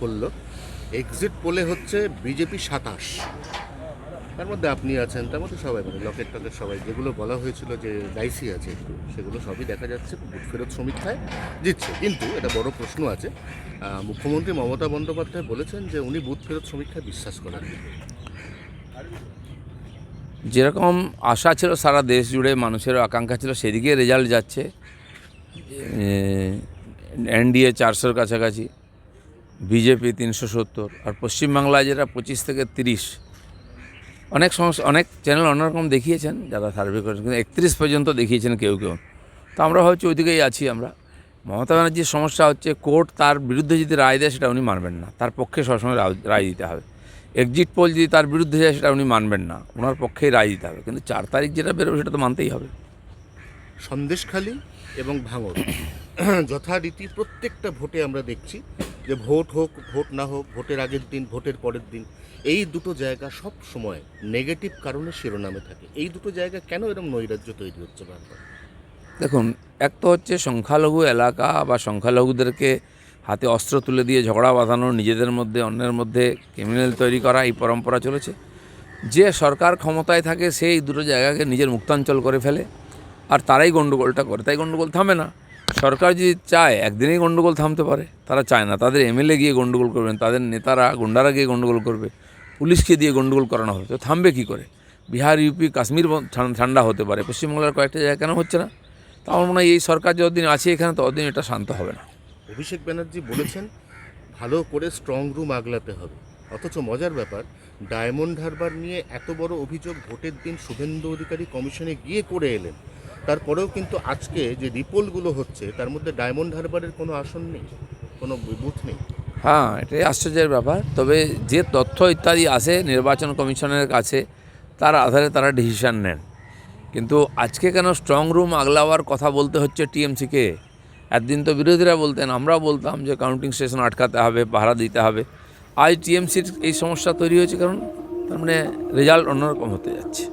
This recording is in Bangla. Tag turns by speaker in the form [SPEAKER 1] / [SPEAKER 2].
[SPEAKER 1] করল। এক্সিট পোলে হচ্ছে বিজেপি সাতাশ। তার মধ্যে আপনি আছেন, তার মধ্যে সবাই মানে লকেট টকেট সবাই। যেগুলো বলা হয়েছিল যে ডাইসি আছে একটু, সেগুলো সবই দেখা যাচ্ছে বুথ ফেরত সমীক্ষায় জিতছে কিন্তু এটা বড় প্রশ্ন আছে মুখ্যমন্ত্রী মমতা বন্দ্যোপাধ্যায় বলেছেন যে উনি বুথ ফেরত সমীক্ষায় বিশ্বাস করেন
[SPEAKER 2] যেরকম আশা ছিল সারা দেশ জুড়ে মানুষের আকাঙ্ক্ষা ছিল সেদিকে রেজাল্ট যাচ্ছে। এনডিএ চারশোর কাছাকাছি। বিজেপি তিনশো সত্তর আর পশ্চিমবাংলায় যেটা পঁচিশ থেকে তিরিশ। অনেক সমস্যা, অনেক চ্যানেল অন্যরকম দেখিয়েছেন যারা সার্ভে করেছেন, কিন্তু একত্রিশ পর্যন্ত দেখিয়েছেন কেউ কেউ তো আমরা ভাবছি ওইদিকেই আছি আমরা। মমতা ব্যানার্জির সমস্যা হচ্ছে কোর্ট তার বিরুদ্ধে যদি রায় দেয় সেটা উনি মানবেন না। তার পক্ষে সবসময় রায়- দিতে হবে। এক্সিট পোল যদি তার বিরুদ্ধে যায় সেটা উনি মানবেন না। ওনার পক্ষেই রায় দিতে হবে। কিন্তু চার তারিখ যেটা বেরোবে সেটা তো মানতেই হবে।
[SPEAKER 1] সন্দেশখালী এবং ভাঙড়। যথারীতি প্রত্যেকটা ভোটে আমরা দেখছি যে ভোট হোক, ভোট না হোক, ভোটের আগের দিন, ভোটের পরের দিন, এই দুটো জায়গা সব সময় নেগেটিভ কারণে শিরোনামে থাকে। এই দুটো জায়গা কেন এরকম নৈরাজ্য তৈরি হচ্ছে বারবার?
[SPEAKER 2] দেখুন, এক তো হচ্ছে সংখ্যালঘু এলাকা বা সংখ্যালঘুদেরকে হাতে অস্ত্র তুলে দিয়ে ঝগড়া বাঁধানো, নিজেদের মধ্যে, অন্যের মধ্যে ক্রিমিনাল তৈরি করা, এই পরম্পরা চলেছে। যে সরকার ক্ষমতায় থাকে সেই দুটো জায়গাকে নিজের মুক্তাঞ্চল করে ফেলে, আর তারাই গণ্ডগোলটা করে। তাই গণ্ডগোল থামে না। সরকার যদি চায়, একদিনেই গণ্ডগোল থামতে পারে, তারা চায় না। তাদের এমএলএ গিয়ে গণ্ডগোল করবেন, তাদের নেতারা, গুন্ডারা গিয়ে গণ্ডগোল করবে, পুলিশকে দিয়ে গণ্ডগোল করানো হবে। তো থামবে কী করে? বিহার, ইউপি, কাশ্মীর ঠান্ডা হতে পারে। পশ্চিমবাংলার কয়েকটা জায়গা কেন হচ্ছে না? তো আমার মনে হয় এই সরকার যতদিন আছে এখানে, ততদিন এটা শান্ত হবে না।
[SPEAKER 1] অভিষেক ব্যানার্জি বলেছেন, ভালো করে স্ট্রং রুম আগলাতে হবে। অথচ মজার ব্যাপার ডায়মন্ড হারবার নিয়ে এত বড় অভিযোগ ভোটের দিন শুভেন্দু অধিকারী কমিশনে গিয়ে করে এলেন। তারপরেও কিন্তু আজকে যে রিপোলগুলো হচ্ছে, তার মধ্যে ডায়মন্ড হারবারের কোনো আসন নেই? কোনো বুথ নেই?
[SPEAKER 2] হ্যাঁ এটাই আশ্চর্যের ব্যাপার। তবে যে তথ্য ইত্যাদি আসে নির্বাচন কমিশনের কাছে, তার আধারে তারা ডিসিশান নেন। কিন্তু আজকে কেন স্ট্রং রুম আগলাওয়ার কথা বলতে হচ্ছে টিএমসিকে? একদিন তো বিরোধীরা বলতেন আমরাও বলতাম যে কাউন্টিং স্টেশন আটকাতে হবে, পাহারা দিতে হবে। আজ টিএমসির এই সমস্যা তৈরি হয়েছে কারণ, তার মানে রেজাল্ট অন্যরকম হতে যাচ্ছে।